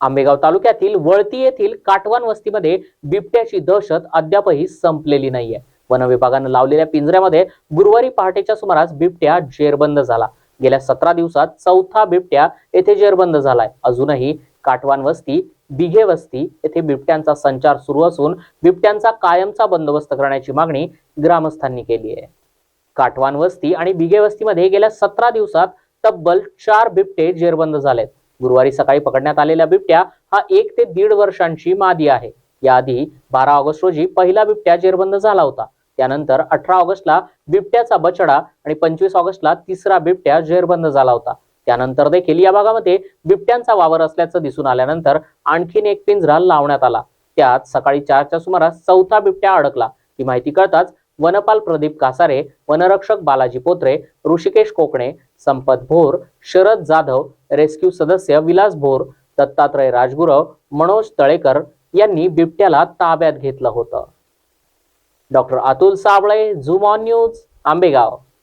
आंबेगाव तालुक्यातील वळती येथील काटवान वस्तीमध्ये बिबट्याची दहशत अद्यापही संपलेली नाहीये. वन विभागानं लावलेल्या पिंजऱ्यामध्ये गुरुवारी पहाटेच्या सुमारास बिबट्या जेरबंद झाला. गेल्या सतरा दिवसात चौथा बिबट्या येथे जेरबंद झालाय. अजूनही काटवान वस्ती बिघे वस्ती येथे बिबट्यांचा संचार सुरू असून बिबट्यांचा कायमचा बंदोबस्त करण्याची मागणी ग्रामस्थांनी केली आहे. काटवान वस्ती आणि बिघे वस्तीमध्ये गेल्या सतरा दिवसात तब्बल चार बिबटे जेरबंद झालेत. गुरुवारी सकाळी पकडण्यात आलेला बिबट्या हा एक ते दीड वर्षांची मादी आहे. याआधी बारा ऑगस्ट रोजी पहिला बिबट्या जेरबंद झाला होता. त्यानंतर अठरा ऑगस्टला बिबट्याचा बछडा आणि पंचवीस ऑगस्टला तिसरा बिबट्या जेरबंद झाला होता. त्यानंतर देखील या भागामध्ये बिबट्यांचा वावर असल्याचं दिसून आल्यानंतर आणखीन एक पिंजरा लावण्यात आला. त्यात सकाळी चारच्या सुमारास चौथा बिबट्या अडकला. ही माहिती कळताच वनपाल प्रदीप कासारे वनरक्षक बालाजी पोत्रे ऋषिकेश कोकणे संपत भोर शरद जाधव रेस्क्यू सदस्य विलास भोर दत्तात्रय राजगुरव मनोज तळेकर यांनी बिबट्याला ताब्यात घेतलं होतं. Doctor Atul Sable zoom on news Ambegaon.